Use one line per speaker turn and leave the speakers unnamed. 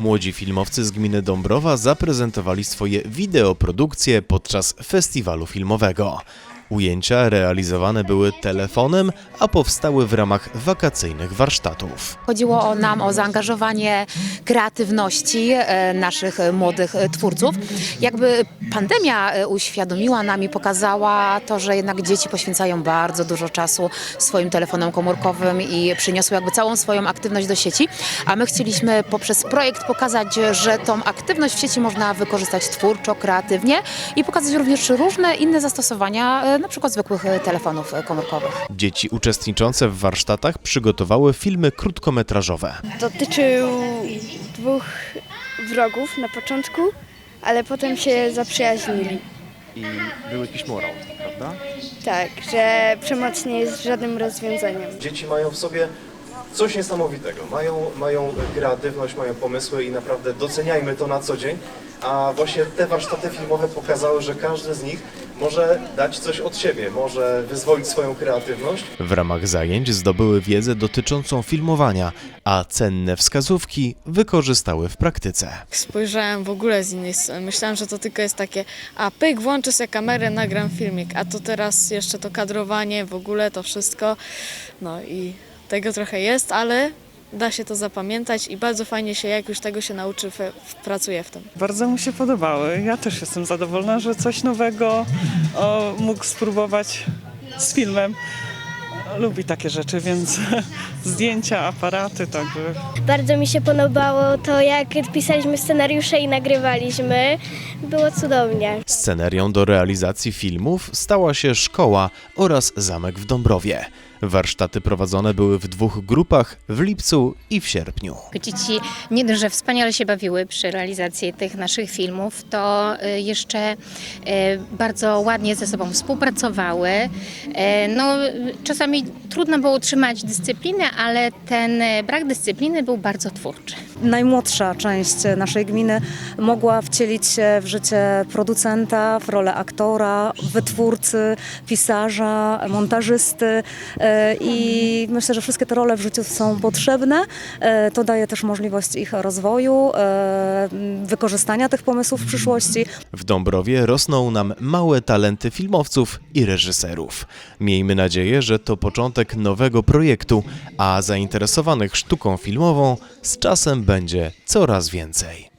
Młodzi filmowcy z gminy Dąbrowa zaprezentowali swoje wideoprodukcje podczas festiwalu filmowego. Ujęcia realizowane były telefonem, a powstały w ramach wakacyjnych warsztatów.
Chodziło o nam o zaangażowanie kreatywności e, naszych młodych twórców. Jakby pandemia e, uświadomiła nam i pokazała to, że jednak dzieci poświęcają bardzo dużo czasu swoim telefonom komórkowym i przyniosły jakby całą swoją aktywność do sieci, a my chcieliśmy poprzez projekt pokazać, że tą aktywność w sieci można wykorzystać twórczo, kreatywnie i pokazać również różne inne zastosowania, e, na przykład zwykłych e, telefonów e, komórkowych.
Dzieci uczestniczące w warsztatach przygotowały filmy krótkometrażowe.
dotyczył dwóch wrogów na początku, ale potem się zaprzyjaźnili.
I był jakiś morał, prawda?
Tak, że przemoc nie jest żadnym rozwiązaniem.
Dzieci mają w sobie coś niesamowitego. Mają, mają kreatywność, mają pomysły i naprawdę doceniajmy to na co dzień. A właśnie te warsztaty filmowe pokazały, że każdy z nich może dać coś od siebie, może wyzwolić swoją kreatywność.
W ramach zajęć zdobyły wiedzę dotyczącą filmowania, a cenne wskazówki wykorzystały w praktyce.
Spojrzałem w ogóle z innej strony. Myślałem, że to tylko jest takie, a pyk, włączę sobie kamerę, nagram filmik, a to teraz jeszcze to kadrowanie, w ogóle to wszystko. No i tego trochę jest, ale da się to zapamiętać i bardzo fajnie się, jak już tego się nauczy, pracuje w tym.
Bardzo mu się podobały. Ja też jestem zadowolona, że coś nowego o, mógł spróbować z filmem. Lubi takie rzeczy, więc zdjęcia, aparaty, także
Bardzo mi się podobało to, jak pisaliśmy scenariusze i nagrywaliśmy. Było cudownie.
Scenerią do realizacji filmów stała się szkoła oraz zamek w Dąbrowie. Warsztaty prowadzone były w dwóch grupach w lipcu i w sierpniu.
Dzieci nie dość, że wspaniale się bawiły przy realizacji tych naszych filmów, to y, jeszcze y, bardzo ładnie ze sobą współpracowały. Y, No, czasami trudno było utrzymać dyscyplinę, ale ten brak dyscypliny był bardzo twórczy.
Najmłodsza część naszej gminy mogła wcielić się w życie producenta, w rolę aktora, wytwórcy, pisarza, montażysty e, i myślę, że wszystkie te role w życiu są potrzebne. E, To daje też możliwość ich rozwoju, e, wykorzystania tych pomysłów w przyszłości.
W Dąbrowie rosną nam małe talenty filmowców i reżyserów. Miejmy nadzieję, że to początek nowego projektu, a zainteresowanych sztuką filmową z czasem będzie coraz więcej.